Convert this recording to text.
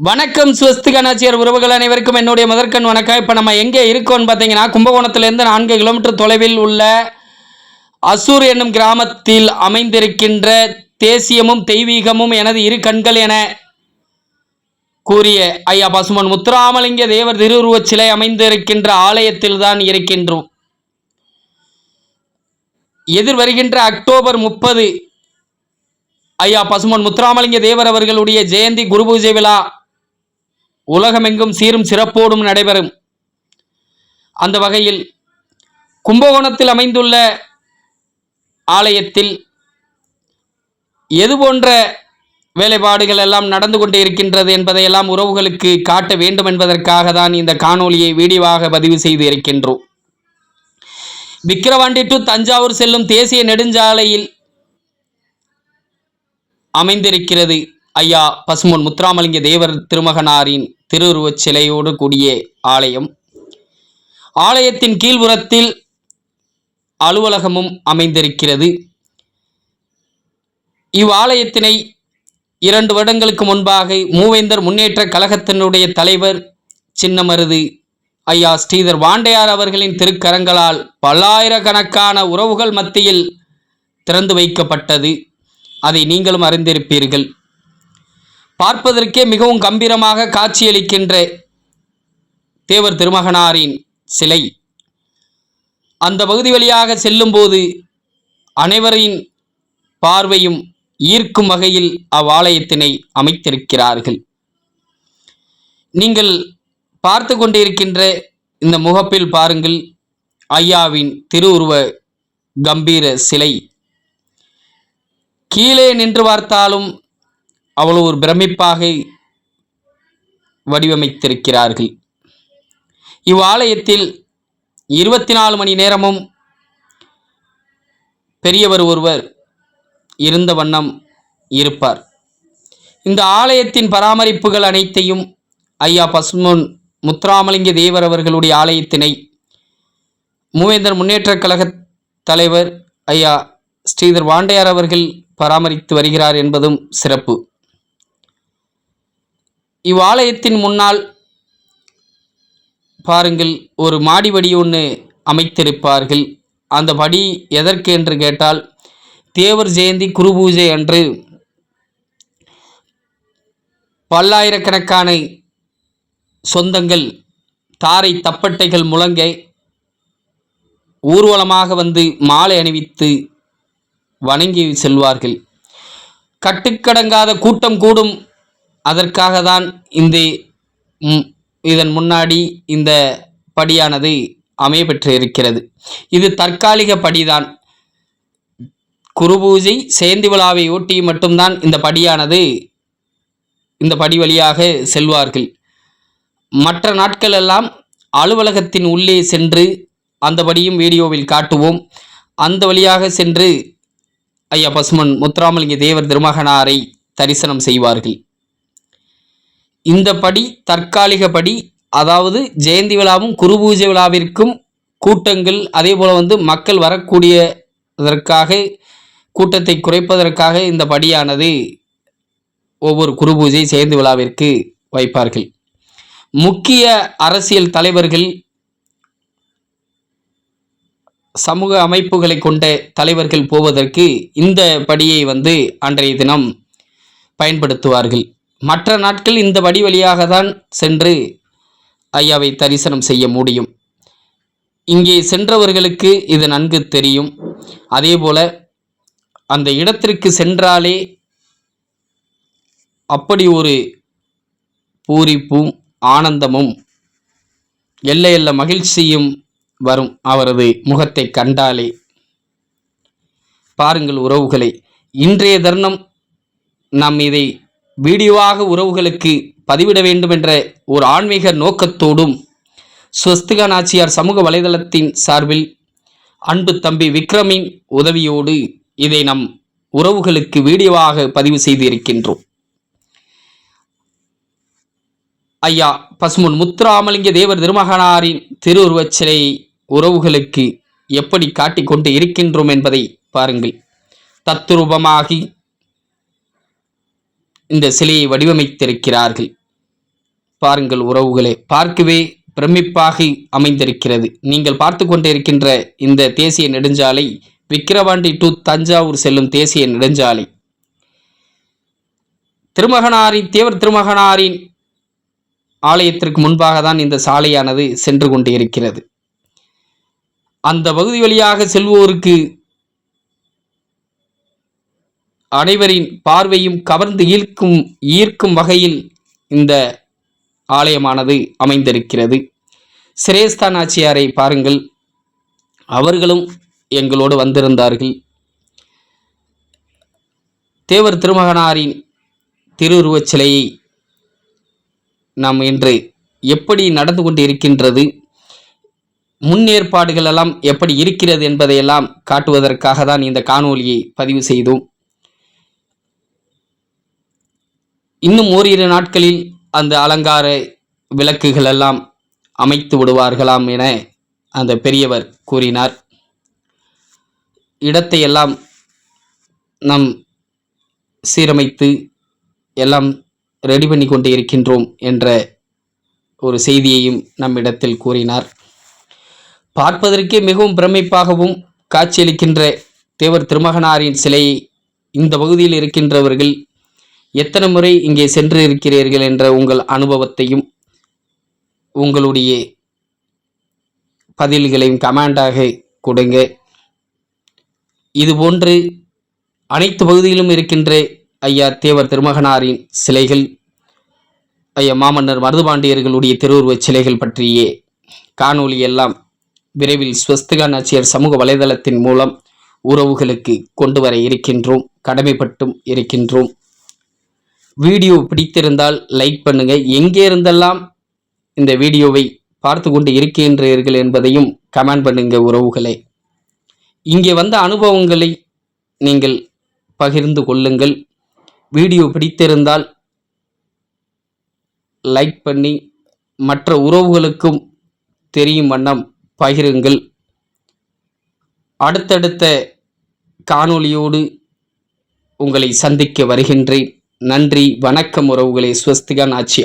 வணக்கம் ஸ்வஸ்திக நாச்சியர் உறவுகள் அனைவருக்கும் என்னுடைய முதற்கண் வணக்கம். இப்போ நம்ம எங்கே இருக்கோம்னு பார்த்தீங்கன்னா கும்பகோணத்திலேருந்து நான்கு கிலோமீட்டர் தொலைவில் உள்ள அசூர் என்னும் கிராமத்தில் அமைந்திருக்கின்ற தேசியமும் தெய்வீகமும் எனது இரு கண்கள் என கூறிய ஐயா பசுமன் முத்துராமலிங்க தேவர் திருவுருவச் சிலை அமைந்திருக்கின்ற ஆலயத்தில் தான் இருக்கின்றோம். எதிர் வருகின்ற அக்டோபர் முப்பது ஐயா பசுமன் முத்துராமலிங்க தேவர் அவர்களுடைய ஜெயந்தி குரு பூஜை விழா உலகமெங்கும் சீரும் சிறப்போடும் நடைபெறும். அந்த வகையில் கும்பகோணத்தில் அமைந்துள்ள ஆலயத்தில் எது போன்ற வேலைப்பாடுகள் எல்லாம் நடந்து கொண்டு இருக்கின்றது என்பதையெல்லாம் உறவுகளுக்கு காட்ட வேண்டும் என்பதற்காக தான் இந்த காணொலியை வீடியோவாக பதிவு செய்து இருக்கின்றோம். விக்கிரவாண்டி டு தஞ்சாவூர் செல்லும் தேசிய நெடுஞ்சாலையில் அமைந்திருக்கிறது ஐயா பசுமன் முத்துராமலிங்க தேவர் திருமகனாரின் திருவுருவச் சிலையோடு கூடிய ஆலயம். ஆலயத்தின் கீழ்புறத்தில் அலுவலகமும் அமைந்திருக்கிறது. இவ்வாலயத்தினை இரண்டு வருடங்களுக்கு முன்பாக மூவேந்தர் முன்னேற்ற கழகத்தினுடைய தலைவர் சின்னமருது ஐயா ஸ்ரீதர் வாண்டையார் அவர்களின் திருக்கரங்களால் பல்லாயிரக்கணக்கான உறவுகள் மத்தியில் திறந்து வைக்கப்பட்டது. அதை நீங்களும் அறிந்திருப்பீர்கள். பார்ப்பதற்கே மிகவும் கம்பீரமாக காட்சியளிக்கின்ற தேவர் திருமகனாரின் சிலை. அந்த பகுதி வழியாக செல்லும்போது அனைவரின் பார்வையும் ஈர்க்கும் வகையில் அவ்வாலயத்தினை அமைத்திருக்கிறார்கள். நீங்கள் பார்த்து கொண்டிருக்கின்ற இந்த முகப்பில் பாருங்கள் ஐயாவின் திருவுருவ கம்பீர சிலை. கீழே நின்று பார்த்தாலும் அவ்வளவு ஒரு பிரமிப்பாக வடிவமைத்திருக்கிறார்கள். இவ்வாலயத்தில் இருபத்தி நாலு மணி நேரமும் பெரியவர் ஒருவர் இருந்த வண்ணம் இருப்பார். இந்த ஆலயத்தின் பராமரிப்புகள் அனைத்தையும் ஐயா பசுமன் முத்துராமலிங்க தேவர் அவர்களுடைய ஆலயத்தினை மூவேந்தர் முன்னேற்றக் கழக தலைவர் ஐயா ஸ்ரீதர் வாண்டையார் அவர்கள் பராமரித்து வருகிறார் என்பதும் சிறப்பு. இவ்வாலயத்தின் முன்னால் பாருங்கள் ஒரு மாடி படி ஒன்று அமைத்திருப்பார்கள். அந்த படி எதற்கு என்று கேட்டால் தேவர் ஜெயந்தி குரு பூஜை அன்று பல்லாயிரக்கணக்கான சொந்தங்கள் தாரை தப்பட்டைகள் முழங்க ஊர்வலமாக வந்து மாலை அணிவித்து வணங்கி செல்வார்கள். கட்டுக்கடங்காத கூட்டம் கூடும் அதற்காக தான் இந்த இதன் முன்னாடி இந்த படியானது அமையப்பெற்று இருக்கிறது இது தற்காலிக படிதான். குரு பூஜை சேந்தி விழாவை ஒட்டி மட்டும்தான் இந்த படியானது இந்த படி வழியாக செல்வார்கள். மற்ற நாட்கள் எல்லாம் அலுவலகத்தின் உள்ளே சென்று அந்த படியும் வீடியோவில் காட்டுவோம். அந்த வழியாக சென்று ஐயா பசுமன் முத்துராமலிங்க தேவர் திருமகனாரை தரிசனம் செய்வார்கள். இந்த படி தற்காலிக படி அதாவது ஜெயந்தி விழாவும் குரு பூஜை விழாவிற்கும் கூட்டங்கள் அதே போல் வந்து மக்கள் வரக்கூடியதற்காக கூட்டத்தை குறைப்பதற்காக இந்த படியானது ஒவ்வொரு குரு பூஜை சேர்ந்து விழாவிற்கு வைப்பார்கள். முக்கிய அரசியல் தலைவர்கள் சமூக அமைப்புகளை கொண்ட தலைவர்கள் போவதற்கு இந்த படியை வந்து அன்றைய தினம் பயன்படுத்துவார்கள். மற்ற நாட்கள் இந்த வடி வழியாக தான் சென்று ஐயாவை தரிசனம் செய்ய முடியும். இங்கே சென்றவர்களுக்கு இது நன்கு தெரியும். அதேபோல அந்த இடத்திற்கு சென்றாலே அப்படி ஒரு பூரிப்பும் ஆனந்தமும் எல்லையல்ல மகிழ்ச்சியும் வரும் அவரது முகத்தை கண்டாலே. பாருங்கள் உறவுகளை இன்றைய தருணம் நாம் இதை வீடியோவாக உறவுகளுக்கு பதிவிட வேண்டும் என்ற ஒரு ஆன்மீக நோக்கத்தோடும் ஸ்வஸ்திகா நாச்சியார் சமூக வலைதளத்தின் சார்பில் அன்பு தம்பி விக்ரமின் உதவியோடு இதை நம் உறவுகளுக்கு வீடியோவாக பதிவு செய்து இருக்கின்றோம் ஐயா பசுமுன் முத்துராமலிங்க தேவர் திருமகனாரின் திருவுருவச் சிலையை உறவுகளுக்கு எப்படி காட்டிக்கொண்டு இருக்கின்றோம் என்பதை பாருங்கள். தத்துரூபமாகி இந்த சிலையை வடிவமைத்திருக்கிறார்கள். பாருங்கள் உறவுகளே பார்க்கவே பிரமிப்பாக அமைந்திருக்கிறது. நீங்கள் பார்த்து கொண்டிருக்கின்ற இந்த தேசிய நெடுஞ்சாலை விக்கிரவாண்டி டு தஞ்சாவூர் செல்லும் தேசிய நெடுஞ்சாலை. திருமகனாரின் தேவர் திருமகனாரின் ஆலயத்திற்கு முன்பாக தான் இந்த சாலையானது சென்று கொண்டு இருக்கிறது அந்த பகுதி வழியாக செல்வோருக்கு அனைவரின் பார்வையும் கவர்ந்து ஈர்க்கும் ஈர்க்கும் வகையில் இந்த ஆலயமானது அமைந்திருக்கிறது. சிரேஸ்தா நாச்சியாரை பாருங்கள். அவர்களும் எங்களோடு வந்திருந்தார்கள். தேவர் திருமகனாரின் திருவுருவச் சிலையை நாம் இன்று எப்படி நடந்து கொண்டு இருக்கின்றது முன்னேற்பாடுகள் எல்லாம் எப்படி இருக்கிறது என்பதையெல்லாம் காட்டுவதற்காக தான் இந்த காணொலியை பதிவு செய்தோம். இன்னும் ஓரிரு நாட்களில் அந்த அலங்கார விளக்குகள் எல்லாம் அமைத்து விடுவார்களாம் என அந்த பெரியவர் கூறினார். இடத்தை எல்லாம் நாம் சீரமைத்து எல்லாம் ரெடி பண்ணி கொண்டு இருக்கின்றோம் என்ற ஒரு செய்தியையும் நம்மிடத்தில் கூறினார். பார்ப்பதற்கே மிகவும் பிரமிப்பாகவும் காட்சியளிக்கின்ற தேவர் திருமகனாரின் சிலையை இந்த பகுதியில் இருக்கின்றவர்கள் எத்தனை முறை இங்கே சென்று இருக்கிறீர்கள் என்ற உங்கள் அனுபவத்தையும் உங்களுடைய பதில்களையும் கமெண்டாக கொடுங்க. இதுபோன்று அனைத்து பகுதியிலும் இருக்கின்ற ஐயா தேவர் திருமகனாரின் சிலைகள் ஐயா மாமன்னர் மருதுபாண்டியர்களுடைய திருவுருவச் சிலைகள் பற்றிய காணொளி எல்லாம் விரைவில் ஸ்வஸ்திகா நாச்சியார் சமூக வலைதளத்தின் மூலம் உறவுகளுக்கு கொண்டு வர இருக்கின்றோம் கடமைப்பட்டும் இருக்கின்றோம். வீடியோ பிடித்திருந்தால் லைக் பண்ணுங்க. எங்கே இருந்தெல்லாம் இந்த வீடியோவை பார்த்து கொண்டு இருக்கின்றீர்கள் என்பதையும் கமெண்ட் பண்ணுங்க உறவுகளே. இங்கே வந்த அனுபவங்களை நீங்கள் பகிர்ந்து கொள்ளுங்கள். வீடியோ பிடித்திருந்தால் லைக் பண்ணி மற்ற உறவுகளுக்கும் தெரியும் வண்ணம் பகிருங்கள். அடுத்தடுத்த காணொளியோடு உங்களை சந்திக்க வருகின்றேன். நன்றி வணக்கம் உறவுகளே. ஸ்வஸ்திகா நாச்சி